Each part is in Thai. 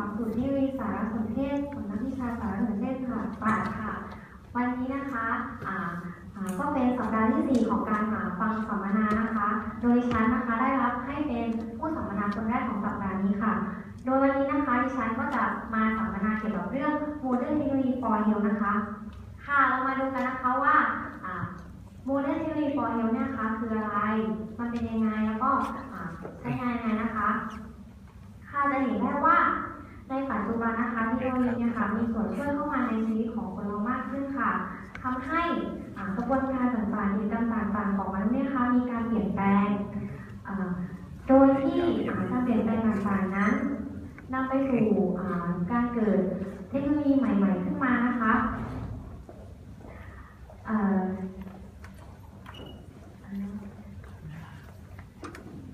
ลักสูตรที่วิสารสนเทศของนักวิชาสารสนเทศค่ะศาค่ะ วันนี้นะคะอ่าก็เป็นสัปดาห์ที่ 4 ของการหาฟังสัมมนานะคะ โดยฉันนะคะได้รับให้เป็นผู้สัมมนาคนแรกของสัปดาห์นี้ค่ะ โดยวันนี้นะคะดิฉันก็จะมาสัมมนาเกี่ยวกับเรื่อง Modern Technology for Health นะคะ ค่ะ เรามาดูกันนะคะว่าอ่า Modern Technology for Health เนี่ยนะคะคืออะไร มันเป็นยังไงแล้วก็ใช้งานยังไงนะคะ ค่ะจะเห็นได้ว่า บันนะคะเทคโนโลยีเนี่ยค่ะมีส่วนช่วยเข้ามาในชีวิตของคนเรามากขึ้นค่ะทำให้กระบวนการต่างๆเหตุกรรมต่างๆของมันเนี่ยค่ะมีการเปลี่ยนแปลงโดยที่การเปลี่ยนแปลงต่างๆนั้นนำไปสู่การเกิดเทคโนโลยีใหม่ๆ ขึ้นมานะคะเอ่อ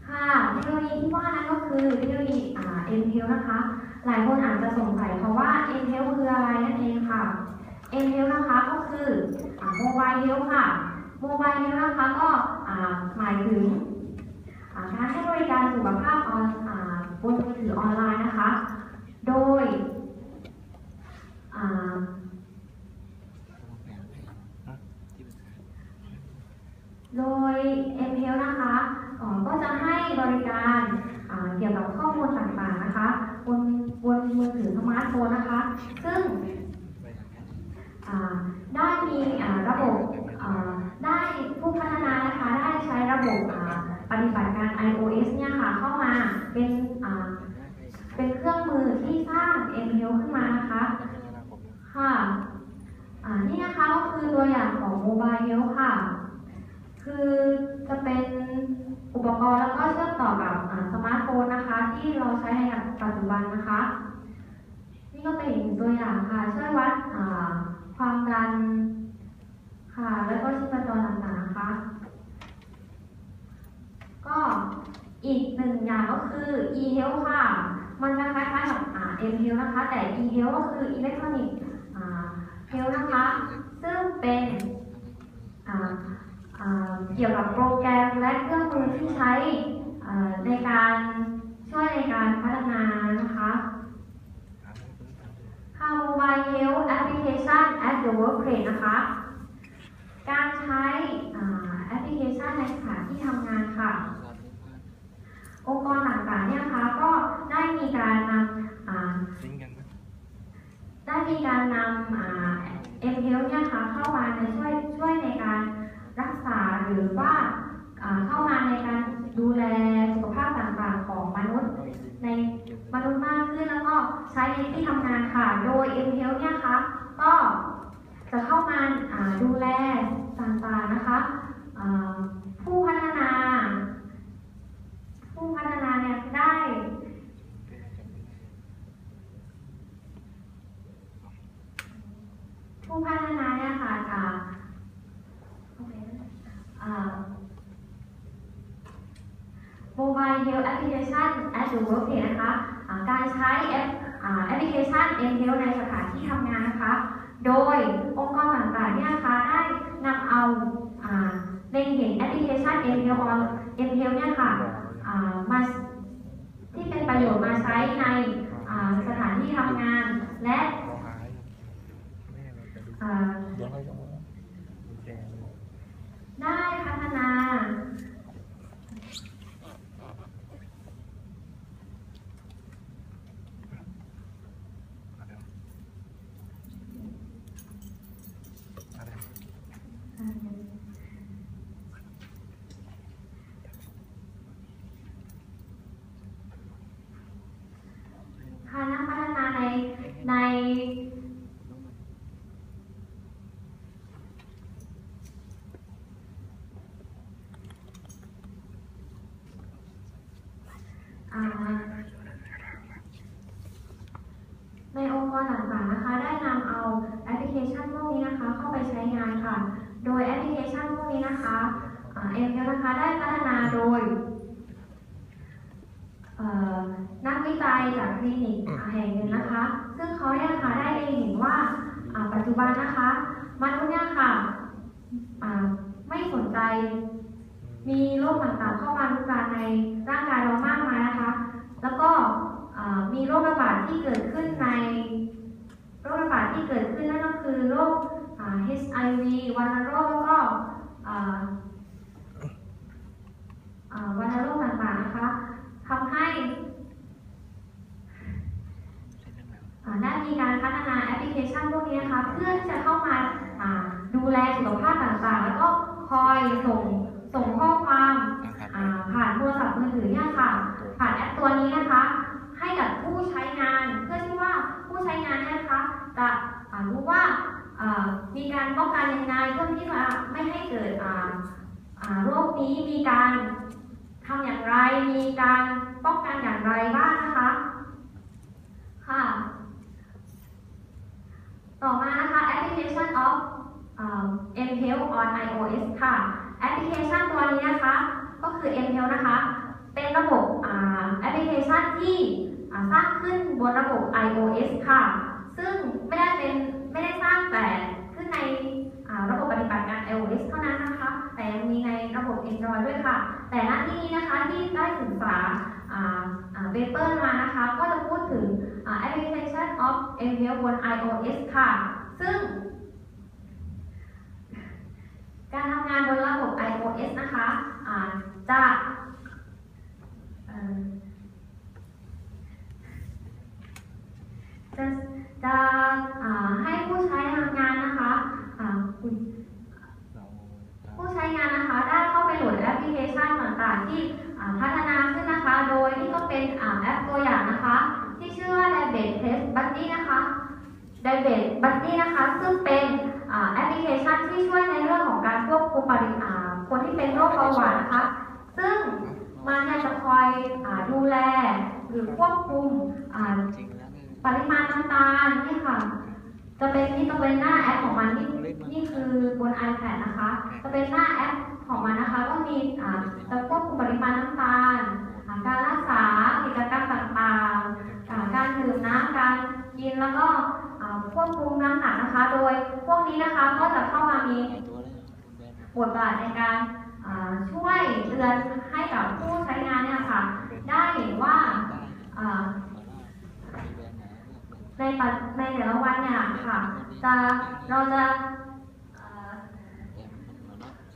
ค่ะเทคโนโลยีที่ว่านั้นก็คือเทคโนโลยีอ่า m p l นะคะ หลายคนอาจจะสงสัย เอ็นเทลคืออะไรนั่นเองค่ะเอ็นเทลนะคะก็คือโมบายเทลค่ะโมบายเทลนะคะก็หมายถึงการให้บริการสุขภาพออนบนมือถือออนไลน์นะคะ โดยอ่า โดย m p l นะคะเอ่อก็จะให้บริการอ่าเกี่ยวกับข้อมูลต่างๆนะคะบนบนมือถือสมาร์ทโฟนนะคะ ซึ่งอ่าได้มีอ่าระบบอ่าได้ผู้พัฒนานะคะได้ใช้ระบบอ่าปฏิบัติการ iOS เนี่ยค่ะเข้ามาเป็นอ่าเป็นเครื่องมือที่สร้าง m p l ขึ้นมานะคะค่ะอ่านี่นะคะก็คือตัวอย่างของ Mobile Health ค่ะ คือจะเป็นอุปกรณ์แล้วก็เชื่อมต่อกับอ่าสมาร์ทโฟนนะคะ ที่เราใช้ในปัจจุบันนะคะนี่ ก็เป็นอีกหนึ่งตัวอย่างค่ะ ช่วยวัดความดันค่ะ แล้วก็ชีพจรต่างๆนะคะ ก็อีกหนึ่งอย่างก็คือ e-health ค่ะ มันจะคล้ายๆกับ m-health นะคะ แต่ e-health ก็คือ electronic health นะคะ ซึ่งเป็นเกี่ยวกับโปรแกรมและเครื่องมือที่ใช้ในการช่วยในการพัฒนานะคะค่ะ Mobile Health Application at the Workplace นะคะ การใช้แอปพลิเคชันในสถานที่ทำงานค่ะ องค์กรต่างๆเนี่ยคะก็ได้มีการนำได้มีการนำเอ็มเฮลเนี่ยคะเข้ามาในช่วยช่วยในการรักษาหรือว่าเข้ามาในการดูแลสุขภาพต่างๆของมนุษย์ในมนุษย์มากขึ้นแล้วก็ใช้ในที่ทำงานค่ะ โดยเอ็มเฮลเนี่ยคะก็จะเข้ามาอ่า ดูแลต่างๆนะคะผู้พัฒนา ผู้พัฒนาเนี่ยได้ผู้พัฒนาเนี่ยค่ะอ่าอ่า Mobile Health Application at the Workplace นะคะ การใช้แอปแอปพลิเคชัน m Health ในสถานที่ทำงานนะคะ โดยองค์กรต่างๆเนี่ยนะคะได้นำเอาในเล็งเห็นแอปพลิเคชัน m Health on m Health เนี่ยค่ะมาที่เป็นประโยชน์มาใช้ในสถานที่ทำงานและ เราหายแม่เราจะดู อ่า เดี๋ยวเราจะมาดูแก ได้พัฒนา เดี๋ยวอะไร ค่ะนักพัฒนาในในอ่าในองค์กรต่างๆนะคะ ได้นำเอาแอปพลิเคชันพวกนี้นะคะ เข้าไปใช้งานค่ะ โดยแอปพลิเคชันพวก นี้นะคะเอ็มนะคะได้พัฒนาโดยเอ่อนักวิจัยจากคลินิกแห่งหนึ่งนะคะ ซึ่งเขาเนี่ยค่ะได้เห็นว่าอ่าปัจจุบันนะคะมนุษย์เนี่ยค่ะอ่าไม่สนใจ มีโรคต่างๆเข้ามาลุกลานในร่างกายเรามากมายนะคะ แล้วก็อ่อ่ามีโรคระบาดที่เกิดขึ้นในโรคระบาดที่เกิดขึ้นนั่นก็คือโรคอ่า HIV วัณโรคแล้วก็อ่าอ่า วัณโรคต่างๆนะคะทำให้ใช่เรื่องแล้วอ่าได้มีการพัฒนาแอปพลิเคชันพวกนี้นะคะเพื่อที่จะเข้ามาอ่าดูแลสุขภาพต่างๆ แล้วก็คอยส่งส่งข้อความอ่าครับอ่าผ่านโทรศัพท์มือถือเนี่ยค่ะ ผ่านแอปตัวนี้นะคะ ให้กับผู้ใช้งาน เพื่อที่ว่าผู้ใช้งานเนี่ยนะคะจะอ่ารู้ว่าอ่า มีการป้องกันยังไงเพื่อที่ว่าไม่ให้เกิดโรคนี้มีการทำอย่างไร มีการป้องกันอย่างไรบ้างนะคะ ค่ะ ต่อมานะคะ application of เอ่อ mHealth on iOS ค่ะ แอปพลิเคชันตัวนี้นะคะ ก็คือ mHealth นะคะ เป็นระบบแอปพลิเคชันที่สร้างขึ้นบนระบบ iOS ค่ะ ซึ่งไม่ได้เป็น ไม่ได้สร้างแต่ขึ้นในระบบปฏิบัติการ iOS เท่านั้นนะคะ แต่ยังมีในระบบ Android ด้วยค่ะ แต่หน้าที่นี้นะคะที่ได้ศึกษาเปเปอร์มานะคะ ก็จะพูดถึงอ่า application of ML บน iOS ค่ะ ซึ่ง การทำงานบนระบบ iOS นะคะอ่าจะจะจะอ่าให้ผู้ใช้ทำงานนะคะอ่าอุ๊ย เรา ผู้ใช้งานนะคะได้เข้าไปโหลดแอปพลิเคชันต่างๆ ที่อ่าพัฒนาขึ้นนะคะ โดยนี่ก็เป็นอ่าแอปตัวอย่างนะคะ ที่ชื่อว่า Diabetes Test Buddy นะคะ Diabetes Buddy นะคะ ซึ่งเป็นอ่าแอปพลิเคชันที่ช่วยในเรื่องของการควบคุมปริมาณคน ที่เป็นโรคเบาหวานนะคะซึ่งมันเนี่ยจะคอยอดูแลหรือควบคุมปริมาณน้ำตาลนี่ค่ะ จะเป็นนี่จะเป็นหน้าแอปของมันนี่นี่คือบน iPad นะคะ จะเป็นหน้าแอปของมันนะคะก็มีจะควบคุมปริมาณน้ำตาล การรักษากิจกรรมต่างๆ การดื่มน้ำการกินแล้วก็ควบคุมน้ำหนักนะคะ โดยพวกนี้นะคะก็จะเข้ามามี บทบาทในการช่วยเตือนให้กับผู้ใช้งานเนี่ยค่ะ ได้เห็นว่าในปัจในแต่ละวันเนี่ยค่ะจะเราจะ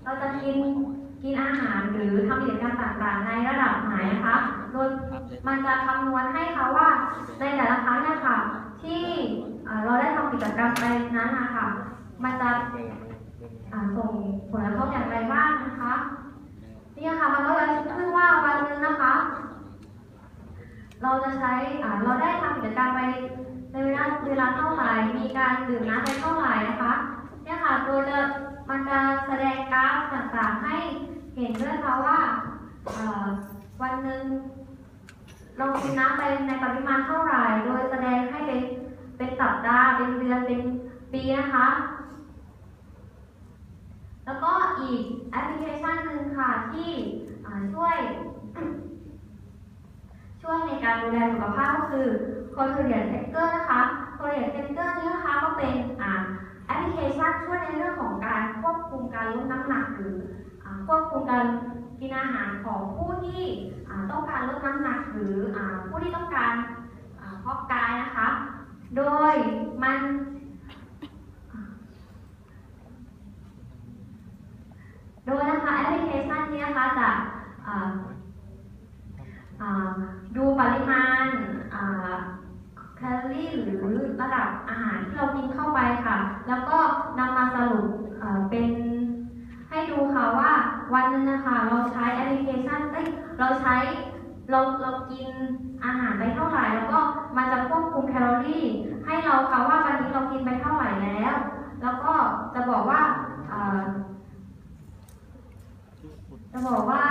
เราจะกินกินอาหารหรือทำกิจกรรมต่างๆ ในระดับไหนนะคะโดยมันจะคำนวณให้เขาว่าในแต่ละครั้งเนี่ยค่ะที่เราได้ทำกิจกรรมไปนั้นนะคะมันจะ ส่งผลกระทบอย่างไรบ้างนะคะนี่ค่ะมันก็จะขึ้นว่าวันนึงนะคะ เราจะใช้อ่าเราได้ทำกิจกรรมไปในเวลาเวลาเท่าไหร่มีการดื่มน้ำไปเท่าไหร่นะคะเนี่ยค่ะตัวจะมันจะแสดงกราฟต่างๆให้เห็นด้วยค่ะว่าวันหนึ่งเรากินน้ำไปในปริมาณเท่าไหร่ โดยแสดงให้เป็นเป็นสัปดาห์เป็นเดือนเป็นปีนะคะ แล้วก็อีกแอปพลิเคชันหนึ่งค่ะที่ช่วย ช่วยในการดูแลสุขภาพก็คือ c o n t r o l l Tracker นะคะ c o n t r o l l Tracker นี้นะคะก็เป็นแอปพลิเคชันช่วยในเรื่องของการควบคุมการลดน้ำหนักหรืออควบคุมการกินอาหารของผู้ที่ต้องการลดน้ำหนักหรืออผู้ที่ต้องการเพาะกายนะคะ โดยมัน โดยนะคะแอป พลิเคชันนี้นะคะจะดูปริมาณแคลอรี่หรือระดับอาหารที่เรากินเข้าไปค่ะ แล้วก็นำมาสรุปเป็นให้ดูค่ะว่าวันนึงนะคะเราใช้แอปพลิเคชันเอ้ยเราใช้เราเรากินอาหารไปเท่าไหร่ แล้วก็มันจะควบคุมแคลอรี่ ให้เราค่ะว่าวันนี้เรากินไปเท่าไหร่แล้ว แล้วก็จะบอกว่า จะบอกว่า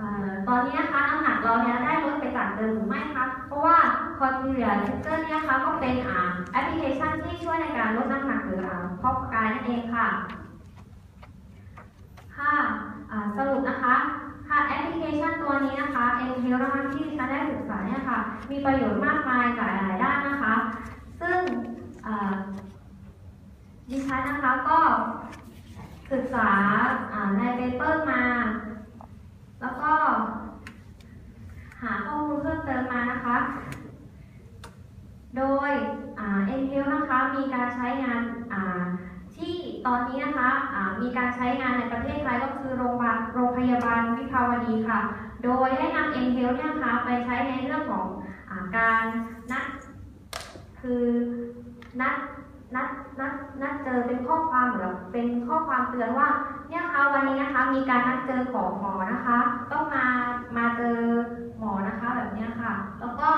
อตอนนี้นะคะน้ำหนักเราเนี่ยได้ลดไปจากเดิมหรือไม่คะเพราะว่าคอนดิเลียเซอร์เนี่ยคะก็เป็นอ่าแอปพลิเคชันที่ช่วยในการลดน้ำหนักหรืออ่าเพาะกายนั่นเองค่ะค่ะอ่าสรุปนะคะค่ะแอปพลิเคชันตัวนี้นะคะ m h e l นะคะที่ฉันได้ศึกษาเนี่ยค่ะมีประโยชน์มากมายหลายหลายด้านนะคะ ซึ่งอ่าดิฉันนะคะก็ศึกษาอ่าในเปเปอร์มา แล้วก็ หาข้อมูลเพิ่มเติมมานะคะ โดยอ่า NPL นะคะมีการใช้งานที่ตอนนี้นะคะมีการใช้งานในประเทศไทยก็คือโรงพยาบาลโรงพยาบาลวิภาวดีค่ะ โดยได้นำ NPL เนี่ยนะคะไปใช้ในเรื่องของอการนัดคือนัดนัดนัดนัดเจอเป็นข้อความหมือเป็นข้อความเตือนว่าเนี่ยคะวันนี้นะคะมีการนัดเจอของหมอนะคะ ต้องมามาเจอหมอนะคะแบบเนี้ยค่ะ แล้วก็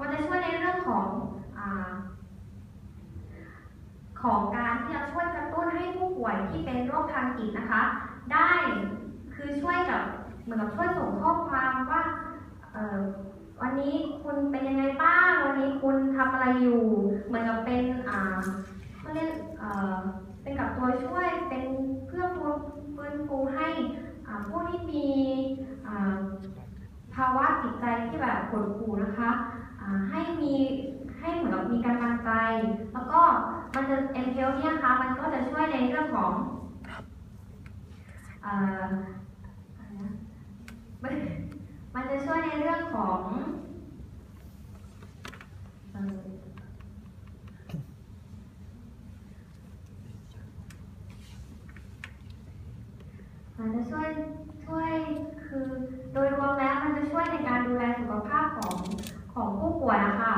มันจะช่วยในเรื่องของ ของการที่จะช่วยกระตุ้นให้ผู้ป่วยที่เป็นโรคทางจิตนะคะ ได้คือช่วยกับเหมือนกับช่วยส่งข้อความว่าวันนี้คุณเป็นยังไงบ้าง วันนี้คุณทำอะไรอยู่ เหมือนกับเป็นอ่าเขาเรียกเอ่อเป็นกับตัวช่วยเป็นเพื่อฟื้นฟูให้ผู้ที่มีภาวะจิตใจที่แบบหดหู่นะคะให้มี ให้เหมือนกับมีกำลังใจ แล้วก็มันจะเอ็นเทลเนี่ยคะมันก็จะช่วยในเรื่องของเอ่ออะไรนะมันมันจะช่วยในเรื่องของเอ่อมันจะช่วยช่วยคือโดยรวมแล้วมันจะช่วยในการดูแลสุขภาพของของผู้ป่วยอะค่ะ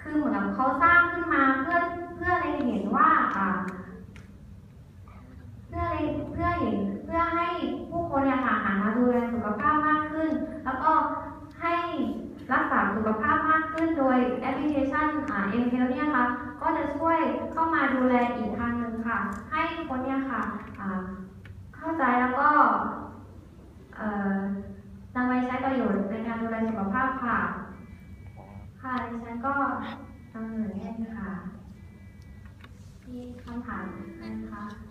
คือเหมือนกับเขาสร้างขึ้นมาเพื่อเพื่อให้เห็นว่าอ่า เพื่อให้เพื่อเห็นเพื่อให้ผู้คนเนี่ยค่ะหันมาดูแลสุขภาพมากขึ้น แล้วก็ให้รักษาสุขภาพมากขึ้นโดยแอปพลิเคชันอ่าเอ็มเเนี่ยค่ะ ก็จะช่วยเข้ามาดูแลอีกทางหนึ่งค่ะ ให้คนเนี่ยค่ะอ่าเข้าใจแล้วก็เอ่อนำไประโยชน์ในการดูแลสุขภาพค่ะ ค่ะดิฉันก็ทำเหมือนกันค่ะ มีคำถามนะคะ